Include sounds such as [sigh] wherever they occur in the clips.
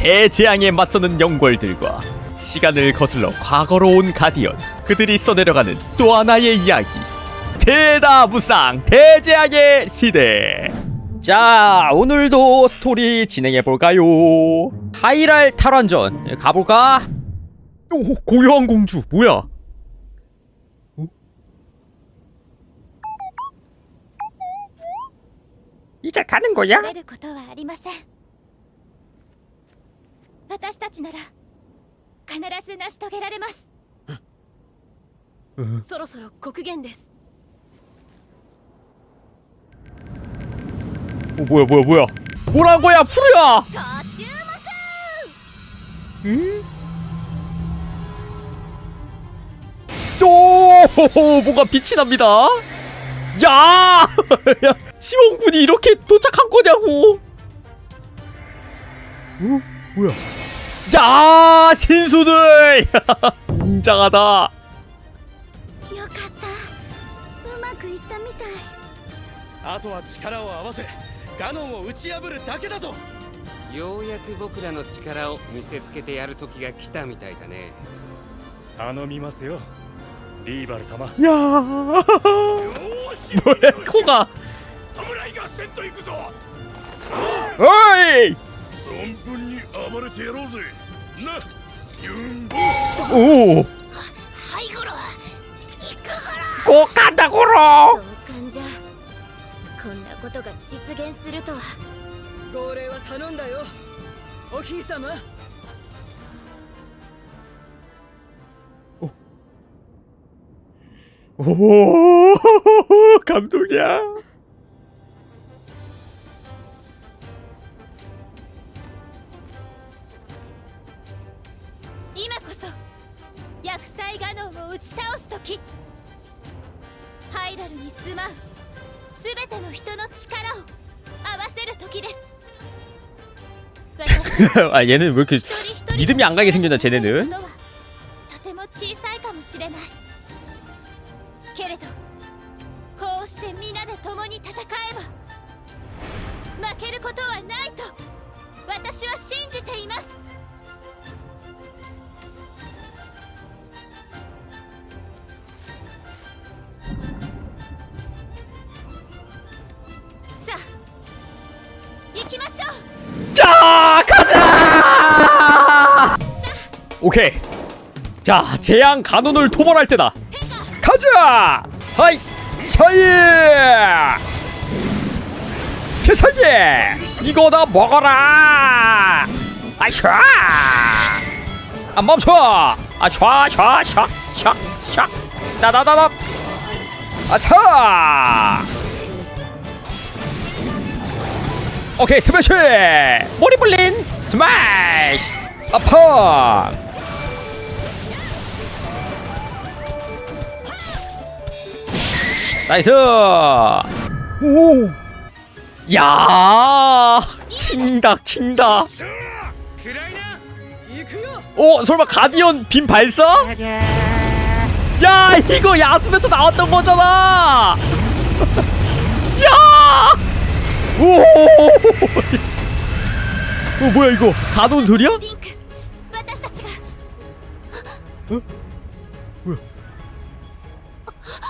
대재앙에 맞서는 영골들과 시간을 거슬러 과거로 온 가디언 그들이 써내려가는 또 하나의 이야기 대다무쌍 대재앙의 시대 자 오늘도 스토리 진행해볼까요 하이랄 탈환전 가볼까? 오 고요한 공주 뭐야 어? 이제 가는 거야? 私たちなら必ず成し遂げられますそろそろ国限です 어 뭐야 뭐야 뭐야 뭐란 거야 푸르야 ご注目 응? 또 뭔가 빛이 납니다 야! [laughs] 야 지원군이 이렇게 도착한 거냐고 어? 뭐야 야 신수들 [laughs] 웅장하다 よかったうまくいったみたいあとは力を合わせガノンを打ち破るだけだぞようやく僕らの力を見せつけてやる時が来たみたいだね頼みますよリーバル様 야 よーし 뭐야 코가 侍が戦と行くぞ 어이 存分に暴れてやろうぜなユンボ 오 はいゴロ行くゴロ 꼭 간다 고로 同感じゃこんなことが実現するとは号令は頼んだよおひいさま 오 [laughs] 감동이야 今こそ薬剤ガノンを打ち倒す時ハイラルに住まう全ての人の力を合わせる時です私[laughs] たち 아 얘는 왜 이렇게 一人一人 믿음이 안 가게 생겼나 쟤네는 とても小さいかもしれないけれどこうして皆で共に戦えば負けることはないと私は信じています 오케이. 자 재앙 간혼을 토벌할 때다. 가자! 하이 차이! 필살기 이거 다 먹어라! 아샤! 안 멈춰! 아샤샤샤샤샤. 따다다다 아사 오케이 스매시! 머리 불린 스매시! 아파 나이스! 오! 야! 친다, 친다! 오, 설마 가디언 빔 발사? 야, 이거 야숨에서 나왔던 거잖아! [laughs] 야! 오! 어, 뭐야 이거? 가온 소리야? 어?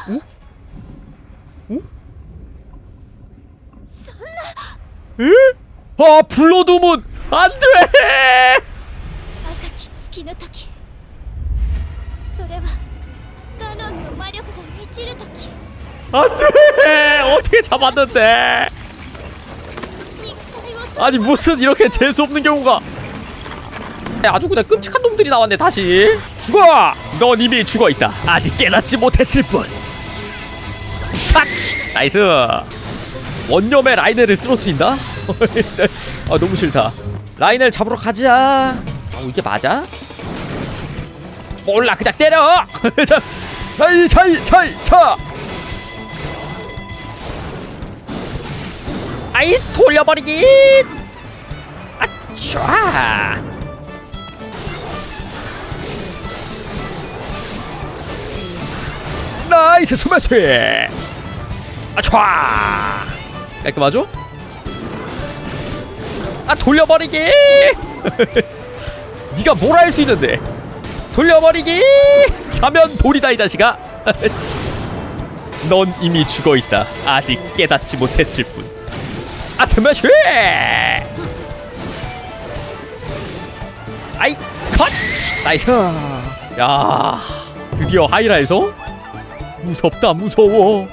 어? 응? 에? 아 블러드문 안돼! 안돼! 어떻게 잡았는데? 아니 무슨 이렇게 재수 없는 경우가? 네, 아주 그냥 끔찍한 놈들이 나왔네 다시 죽어! 넌 이미 죽어 있다. 아직 깨닫지 못했을 뿐. 나이스. 원념의 라이넬을 쓰러뜨린다? [laughs] 아 너무 싫다. 라이넬 잡으러 가자. 어, 이게 맞아? 몰라 그냥 때려! [laughs] 자, 차이 차이 차이 차 아이 돌려버리기! 아촤 나이스 스매시 아촤 깔끔하죠? 아 돌려버리기! [laughs] 네가 뭘 할 수 있는데? 돌려버리기! 사면 돌이다 이 자식아! [laughs] 넌 이미 죽어있다. 아직 깨닫지 못했을 뿐. 아스매쉬 아이 컷! 나이스! 야 드디어 하이라에서? 무섭다 무서워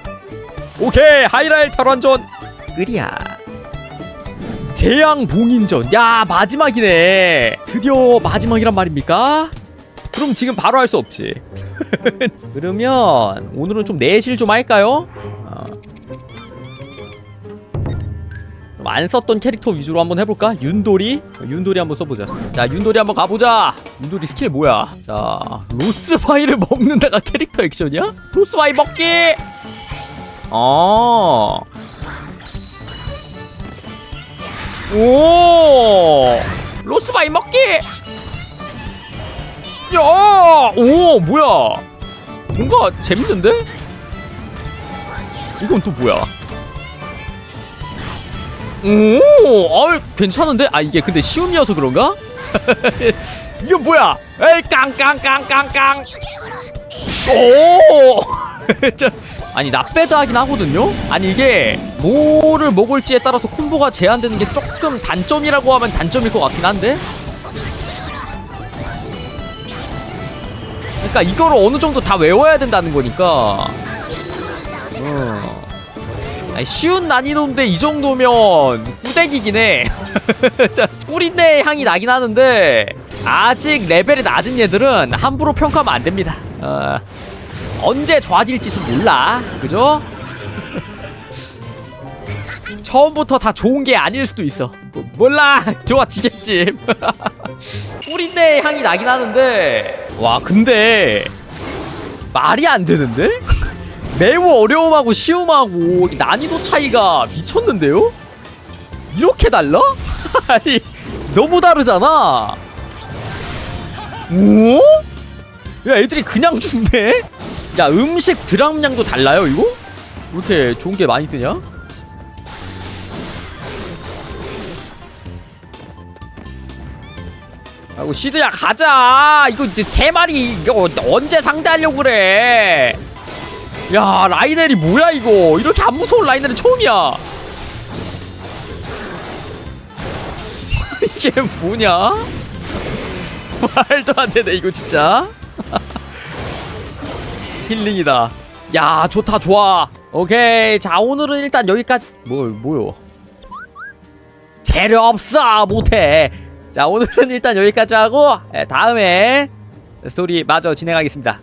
오케이 하이라일 탈환전 으리야 재앙 봉인전 야 마지막이네 드디어 마지막이란 말입니까? 그럼 지금 바로 할 수 없지 [laughs] 그러면 오늘은 좀 내실 좀 할까요? 어. 좀안 썼던 캐릭터 위주로 한번 해볼까? 윤돌이? 어, 윤돌이 한번 써보자 자 윤돌이 한번 가보자 윤돌이 스킬 뭐야 자 로스바이를 먹는다가 캐릭터 액션이야? 로스바이 먹기 어 오! 로스바이 먹기! 야! 오, 뭐야? 뭔가 재밌는데? 이건 또 뭐야? 오, 아, 괜찮은데? 아, 이게 근데 쉬움이어서 그런가? [laughs] 이거 뭐야? 에이, 깡깡깡깡깡! 오! [laughs] 저, 아니 나배드 하긴 하거든요. 아니 이게 뭐를 먹을지에 따라서 콤보가 제한되는 게 조금 단점이라고 하면 단점일 것 같긴 한데. 그러니까 이거를 어느 정도 다 외워야 된다는 거니까. 어. 아니, 쉬운 난이도인데 이 정도면 꾸대기긴 해. [laughs] 자, 꿀인데 향이 나긴 하는데 아직 레벨이 낮은 얘들은 함부로 평가하면 안 됩니다. 어. 언제 좋아질지도 몰라 그죠? 처음부터 다 좋은 게 아닐 수도 있어 뭐, 몰라 [laughs] 좋아지겠지 [laughs] 꿀인데 향이 나긴 하는데 와 근데 말이 안 되는데? 매우 어려움하고 쉬움하고 이 난이도 차이가 미쳤는데요? 이렇게 달라? [laughs] 아니 너무 다르잖아 오? 야 애들이 그냥 죽네? 야 음식 드랍량도 달라요 이거? 왜 이렇게 좋은 게 많이 뜨냐? 아이고 시드야 가자! 이거 이제 세 마리 이거 언제 상대하려고 그래? 야 라이넬이 뭐야 이거? 이렇게 안 무서운 라이넬은 처음이야. [laughs] 이게 뭐냐? [laughs] 말도 안 되네 이거 진짜 힐링이다. 야, 좋다, 좋아. 오케이. 자, 오늘은 일단 여기까지. 뭘, 뭐요? 재료 없어, 못해. 자, 오늘은 일단 여기까지 하고, 예, 다음에 스토리 마저 진행하겠습니다.